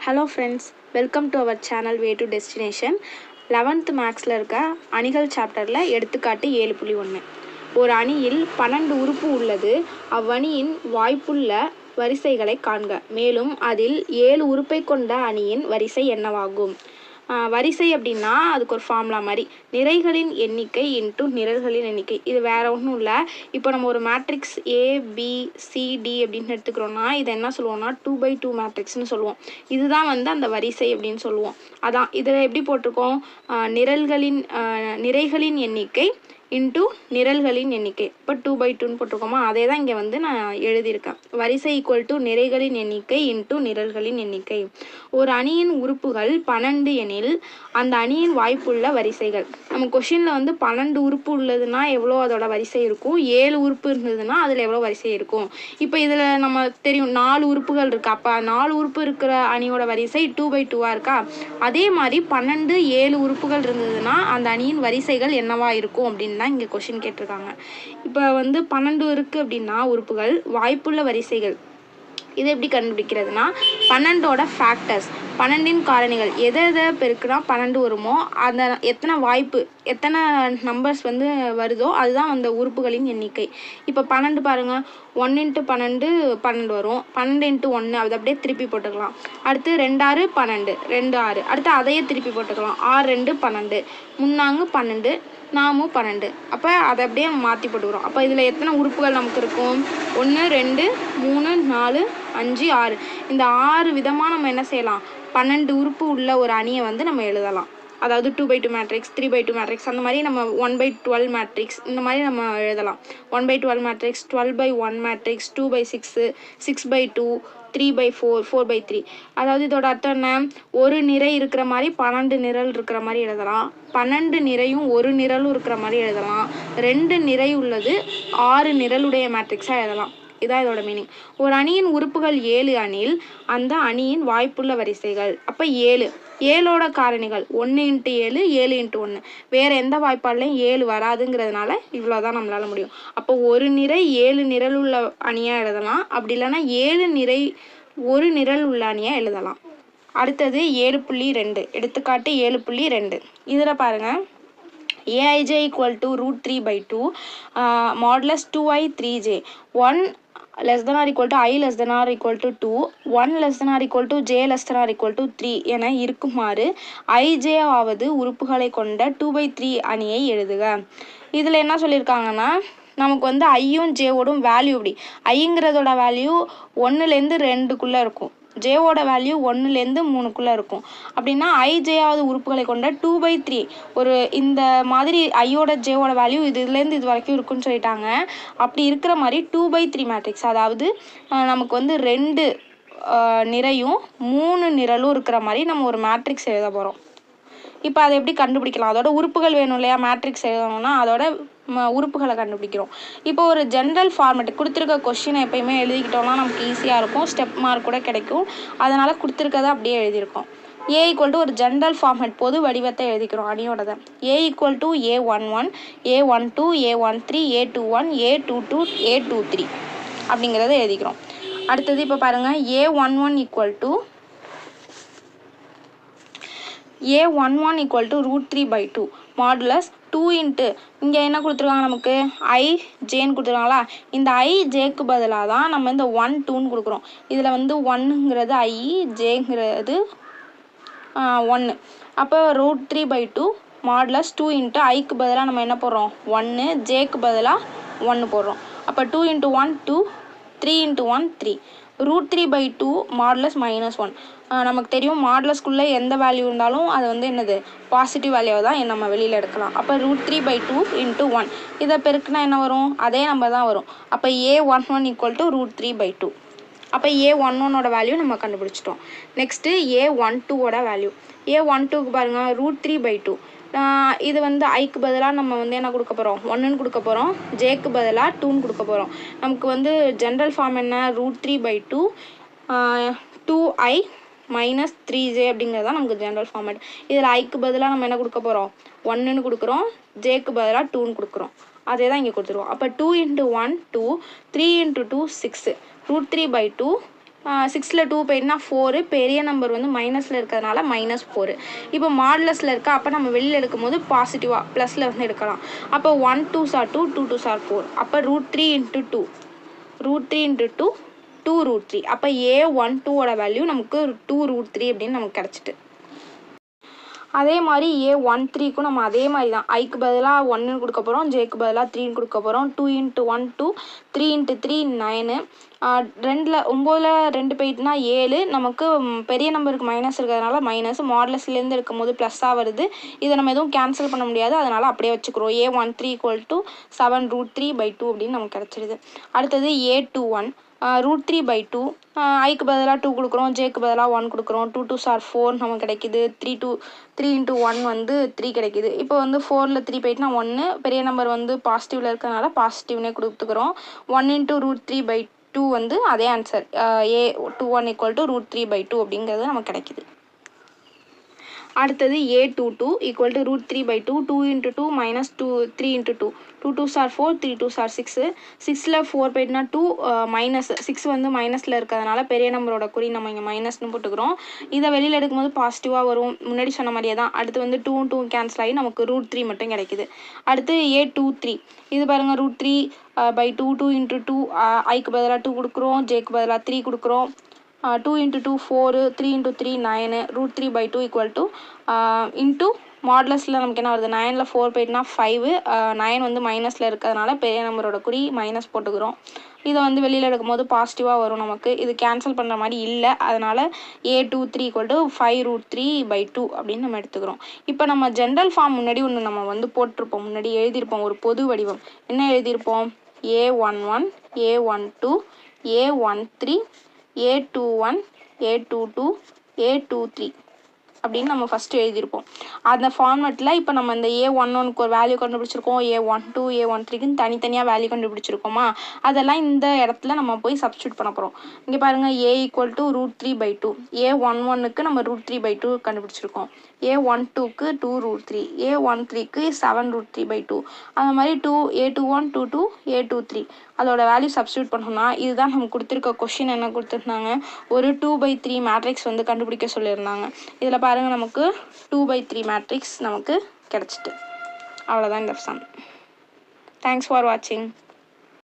Hello friends welcome to our channel way to destination eleventh மேக்ஸில் இருக்க அணிகள் சாப்டரில் எடுத்துக்காட்டு ஏழு புள்ளி ஒன்று ஒரு அணியில் பன்னெண்டு உறுப்பு உள்ளது. அவ்வணியின் வாய்ப்புள்ள வரிசைகளை காண்க. மேலும் அதில் ஏழு உறுப்பை கொண்ட அணியின் வரிசை என்னவாகும்? வரிசை அப்படின்னா அதுக்கு ஒரு ஃபார்முலா மாதிரி. நிறைகளின் எண்ணிக்கை இன்ட்டு நிரல்களின் எண்ணிக்கை. இது வேற ஒன்றும் இல்லை. இப்போ நம்ம ஒரு மேட்ரிக்ஸ் ஏ பி சிடி அப்படின்னு எடுத்துக்கிறோன்னா இதை என்ன சொல்லுவோம்னா டூ பை டூ மேட்ரிக்ஸ்னு சொல்லுவோம். இதுதான் வந்து அந்த வரிசை அப்படின்னு சொல்லுவோம். அதான். இதில் எப்படி போட்டிருக்கோம்? நிரல்களின் நிறைகளின் எண்ணிக்கை இன்ட்டு நிரல்களின் எண்ணிக்கை. இப்போ டூ பை டூன்னு போட்டிருக்கோமா அதே தான் இங்கே வந்து நான் எழுதியிருக்கேன். வரிசை ஈக்குவல் டு நிறைகளின் எண்ணிக்கை இன்ட்டு நிரல்களின் எண்ணிக்கை. ஒரு அணியின் உறுப்புகள் பன்னெண்டு எனில் அந்த அணியின் வாய்ப்புள்ள வரிசைகள். நம்ம கொஷினில் வந்து பன்னெண்டு உறுப்பு உள்ளதுன்னா எவ்வளோ அதோட வரிசை இருக்கும்? ஏழு உறுப்பு இருந்ததுன்னா அதில் எவ்வளோ வரிசை இருக்கும்? இப்போ இதில் நம்ம தெரியும் நாலு உறுப்புகள் இருக்கு? அப்போ நாலு உறுப்பு இருக்கிற அணியோட வரிசை டூ பை டூவாக இருக்கா? அதே மாதிரி பன்னெண்டு ஏழு உறுப்புகள் இருந்ததுன்னா அந்த அணியின் வரிசைகள் என்னவா இருக்கும் அப்படின்னு தான் இங்கே கொஷின் கேட்டிருக்காங்க. இப்போ வந்து பன்னெண்டு இருக்குது அப்படின்னா உறுப்புகள் வாய்ப்புள்ள வரிசைகள். இது எப்படி கண்டுபிடிக்கிறதுனா பன்னெண்டோட ஃபேக்டர்ஸ் பன்னெண்டின் காரணிகள் எதை எதை பெருக்குனா பன்னெண்டு வருமோ அந்த எத்தனை வாய்ப்பு எத்தனை நம்பர்ஸ் வந்து வருதோ அதுதான் அந்த உறுப்புகளின் எண்ணிக்கை. இப்போ பன்னெண்டு பாருங்கள் ஒன் இன்ட்டு பன்னெண்டு பன்னெண்டு வரும். பன்னெண்டு இன்ட்டு ஒன்று அதை அப்படியே திருப்பி போட்டுக்கலாம். அடுத்து ரெண்டாறு பன்னெண்டு. ரெண்டு ஆறு. அடுத்து அதையே திருப்பி போட்டுக்கலாம். ஆறு ரெண்டு பன்னெண்டு. முன்னாங்கு பன்னெண்டு நாமும் பன்னெண்டு. அப்போ அதை அப்படியே மாற்றி போட்டுக்கிறோம். அப்போ இதில் எத்தனை உறுப்புகள் நமக்கு இருக்கும்? ஒன்று ரெண்டு மூணு நாலு அஞ்சு ஆறு. இந்த ஆறு விதமாக நம்ம என்ன செய்யலாம்? பன்னெண்டு உறுப்பு உள்ள ஒரு அணியை வந்து நம்ம எழுதலாம். அதாவது two by two matrix three by two matrix அந்த மாதிரி நம்ம ஒன் பை டுவெல் மேட்ரிக்ஸ் இந்த மாதிரி நம்ம எழுதலாம். One by twelve matrix twelve by one matrix two by six six by two three by four four by three அதாவது இதோட அர்த்தம் என்ன? ஒரு நிறை இருக்கிற மாதிரி பன்னெண்டு நிரல் இருக்கிற மாதிரி எழுதலாம். பன்னெண்டு நிறையும் ஒரு நிரலும் இருக்கிற மாதிரி எழுதலாம். ரெண்டு நிறை உள்ளது ஆறு நிரலுடைய மேட்ரிக்ஸாக எழுதலாம். இதான் இதோட மீனிங் ஒரு அணியின் உறுப்புகள் ஏழு அணில் அந்த அணியின் வாய்ப்புள்ள வரிசைகள். அப்போ ஏழு. ஏழோட காரணிகள் ஒன்று இன்ட்டு ஏழு ஏழு இன்ட்டு ஒன்று வேறு எந்த வாய்ப்பாடுலையும் ஏழு வராதுங்கிறதுனால இவ்வளோ தான் நம்மளால் முடியும். அப்போ ஒரு நிறை ஏழு நிரல் உள்ள அணியாக எழுதலாம். அப்படி இல்லைன்னா ஏழு நிறை ஒரு நிரல் உள்ள அணியாக எழுதலாம். அடுத்தது ஏழு புள்ளி ரெண்டு. எடுத்துக்காட்டு ஏழு புள்ளி ரெண்டு. இதில் பாருங்கள் A I J equal to root three by two modulus two I three J one less than or equal to I less than or equal to 2 1 less than or equal to J less than or equal to 3 என இருக்குமாறு ஐஜே ஆவது உறுப்புகளை கொண்ட two by three அணியை எழுதுக. இதில் என்ன சொல்லியிருக்காங்கன்னா நமக்கு வந்து ஐயும் ஜேவோடும் வேல்யூ இப்படி ஐங்கிறதோட வேல்யூ ஒன்றுலேருந்து ரெண்டுக்குள்ளே இருக்கும். ஜேவோட வேல்யூ ஒன்றுலேருந்து மூணுக்குள்ளே இருக்கும். அப்படின்னா ஐ ஜேயாவது உறுப்புகளை கொண்ட டூ பை த்ரீ ஒரு இந்த மாதிரி ஐயோட ஜேவோட வேல்யூ இதுலேருந்து இது வரைக்கும் இருக்குன்னு சொல்லிட்டாங்க. அப்படி இருக்கிற மாதிரி டூ பை த்ரீ மேட்ரிக்ஸ் அதாவது நமக்கு வந்து ரெண்டு நிறையும் மூணு நிரலும் இருக்கிற மாதிரி நம்ம ஒரு மேட்ரிக்ஸ் எழுத போகிறோம் இப்போ அதை எப்படி கண்டுபிடிக்கலாம்? அதோட உறுப்புகள் வேணும் இல்லையா? மேட்ரிக்ஸ் எழுதணும்னா அதோட உறுப்புகளை கண்டுபிடிக்கிறோம். இப்போ ஒரு ஜென்ரல் ஃபார்மேட் கொடுத்துருக்க கொஷினை எப்பயுமே எழுதிக்கிட்டோம்னா நமக்கு ஈஸியாக இருக்கும். ஸ்டெப் மார்க் கூட கிடைக்கும். அதனால் கொடுத்துருக்கதை அப்படியே எழுதியிருக்கோம். ஏ ஈக்குவல் டு ஒரு ஜென்ரல் ஃபார்மேட் பொது வடிவத்தை எழுதிக்கிறோம். அணியோடதை. A equal to A one one A one two A one three A two one A two two A two three அப்படிங்கிறத எழுதிக்கிறோம். அடுத்தது இப்போ பாருங்கள் A one one equal to A one one equal to root three by two modulus two into இங்கே என்ன கொடுத்துருக்காங்க நமக்கு? ஐ ஜேன்னு கொடுத்துருக்காங்களா? இந்த ஐ ஜேக்கு பதிலாக தான் நம்ம இந்த ஒன் டூன்னு கொடுக்குறோம். இதில் வந்து ஒன்னுங்கிறது ஐ ஜேங்கிறது ஒன்று அப்போ root three by two modulus two into ஐக்கு பதிலாக நம்ம என்ன போடுறோம்? ஒன்று ஜேக்கு பதிலாக ஒன்று போடுறோம். அப்போ two into one two three into one three root three by two modulus minus one நமக்கு தெரியும் மாடுலஸ்குள்ளே எந்த வேல்யூ இருந்தாலும் அது வந்து என்னது? பாசிட்டிவ் வேல்யூவை தான் நம்ம வெளியில் எடுக்கலாம். அப்போ root three by two into one இதை பெருக்குனா என்ன வரும்? அதே நம்பர் தான் வரும். அப்போ A one one equal to root three by two அப்போ ஏ ஒன் ஒன்னோட வேல்யூ நம்ம கண்டுபிடிச்சிட்டோம். நெக்ஸ்ட்டு ஏ ஒன் டூவோட வேல்யூ ஏ ஒன் டூக்கு பாருங்கள் ரூட் த்ரீ பை டூ இது வந்து ஐக்கு பதிலாக நம்ம வந்து என்ன கொடுக்க போகிறோம் ஒன்றுன்னு கொடுக்க போகிறோம் ஜேக்கு பதிலாக டூன்னு கொடுக்க போகிறோம் நமக்கு வந்து ஜென்ரல் ஃபார்ம் என்ன? Root three by two two I minus three J அப்படிங்கிறது தான் நமக்கு ஜென்ரல் ஃபார்மேட் இதில் ஐக்கு பதிலாக நம்ம என்ன கொடுக்க போகிறோம் ஒன்றுன்னு கொடுக்குறோம். ஜேக்கு பதிலாக டூன்னு கொடுக்குறோம். அதே தான் இங்கே கொடுத்துருவோம். அப்போ two into one two three into two six root three by two சிக்ஸில் டூ போயிட்டுனா ஃபோரு பெரிய நம்பர் வந்து மைனஸில் இருக்கிறதுனால மைனஸ் ஃபோரு இப்போ மாடலஸில் இருக்கா? அப்போ நம்ம வெளியில் எடுக்கும்போது பாசிட்டிவாக ப்ளஸில் வந்து எடுக்கலாம். அப்போ one two sir two two two sir four அப்போ root three into two root three into two two root three அப்போ ஏ ஒன் டூவோட வேல்யூ நமக்கு டூ ரூட் த்ரீ அப்படின்னு நமக்கு கிடச்சிட்டு. அதே மாதிரி ஏ ஒன் த்ரீக்கும் நம்ம அதே மாதிரி தான். ஐக்கு பதிலாக ஒன்னு கொடுக்க போகிறோம் ஜேக்கு பதிலாக த்ரீன்னு கொடுக்க போகிறோம் two into one two three into three nine ரெண்டில் ஒம்போதில் ரெண்டு போயிட்டுனா ஏழு. நமக்கு பெரிய நம்பருக்கு மைனஸ் இருக்கிறதுனால மைனஸ் மாடலஸ்லேருந்து இருக்கும்போது ப்ளஸ்ஸாக வருது. இதை நம்ம எதுவும் கேன்சல் பண்ண முடியாது. அதனால் அப்படியே வச்சுக்கிறோம். A one three equal to seven root three by two அப்படின்னு நமக்கு கிடச்சிடுது அடுத்தது a two one root three by two ஐக்கு பதிலாக டூ கொடுக்குறோம் ஜேக்கு பதிலாக ஒன் கொடுக்குறோம். டூ டூ சார் ஃபோர் நமக்கு கிடைக்குது. Three two three into one வந்து த்ரீ கிடைக்குது. இப்போ வந்து ஃபோரில் த்ரீ போயிட்டுனா ஒன்று பெரிய நம்பர் வந்து பாசிட்டிவில் இருக்கிறனால பாசிட்டிவ்னே கொடுத்துக்கிறோம். One into root three by two வந்து அதே answer a two one equal to root three by two அப்படிங்கிறது நமக்கு கிடைக்குது. அடுத்தது a two two equal to root three by two two into two minus two three into two two two sir four three two sir six சிக்ஸில் four போயிட்டுனா two minus six வந்து மைனஸில் இருக்கிறதுனால பெரிய நம்பரோட குறி நம்ம இங்கே மைனஸ்னு போட்டுக்கிறோம். இதை வெளியில் எடுக்கும்போது பாசிட்டிவாக வரும். முன்னாடி சொன்ன மாதிரியே தான். அடுத்து வந்து டூ டூ கேன்சல் ஆகி நமக்கு ரூட் த்ரீ மட்டும் கிடைக்குது. அடுத்து ஏ டூ த்ரீ இது பாருங்கள் root three by two two into two ஐக்கு பதிலாக டூ கொடுக்குறோம். ஜேக்கு பதிலாக த்ரீ கொடுக்குறோம். Two into two four three into three nine root three by two equal to into மாடலஸில் நமக்கு என்ன வருது? நைனில் ஃபோர் போயிட்டுனா ஃபைவு நைன் வந்து மைனஸில் இருக்கிறதுனால பெரிய நம்பரோட குறி மைனஸ் போட்டுக்கிறோம். இதை வந்து வெளியில் எடுக்கும்போது பாசிட்டிவாக வரும் நமக்கு. இது கேன்சல் பண்ணுற மாதிரி இல்லை. அதனால் a two three equal to five root three by two அப்படின்னு நம்ம எடுத்துக்கிறோம். இப்போ நம்ம ஜென்ரல் ஃபார்ம் முன்னாடி ஒன்று நம்ம வந்து போட்டிருப்போம். முன்னாடி எழுதியிருப்போம். ஒரு பொது வடிவம். என்ன எழுதியிருப்போம்? A one one a one two a one three a two one a two two a two three அப்படின்னு நம்ம ஃபஸ்ட்டு எழுதியிருப்போம். அந்த ஃபார்மெட்டில் இப்போ நம்ம இந்த ஏ ஒன் ஒனுக்கு ஒரு வேல்யூ கண்டுபிடிச்சிருக்கோம். A one two a one த்ரீக்குன்னு தனித்தனியாக வேல்யூ கண்டுபிடிச்சிருக்கோமா? அதெல்லாம் இந்த இடத்துல நம்ம போய் சப்ஸ்டியூட் பண்ண போகிறோம் இங்கே பாருங்கள் a equal to root three by two a one ஒன்னுக்கு நம்ம ரூட் த்ரீ பை டூ கண்டுபிடிச்சிருக்கோம். ஏ ஒன் டூக்கு two root three a one த்ரீக்கு seven root three by two அந்த மாதிரி two a two one two two a two three அதோட value substitute பண்ணோம்னா இதுதான் நமக்கு கொடுத்துருக்க கொஷின் என்ன கொடுத்துருந்தாங்க? ஒரு டூ பை த்ரீ மேட்ரிக்ஸ் வந்து கண்டுபிடிக்க சொல்லியிருந்தாங்க. இதில் பாருங்கள் நமக்கு டூ பை த்ரீ மேட்ரிக்ஸ் நமக்கு கிடச்சிட்டு. அவ்வளோதான் இந்த சம் தேங்க்ஸ் ஃபார் வாட்சிங்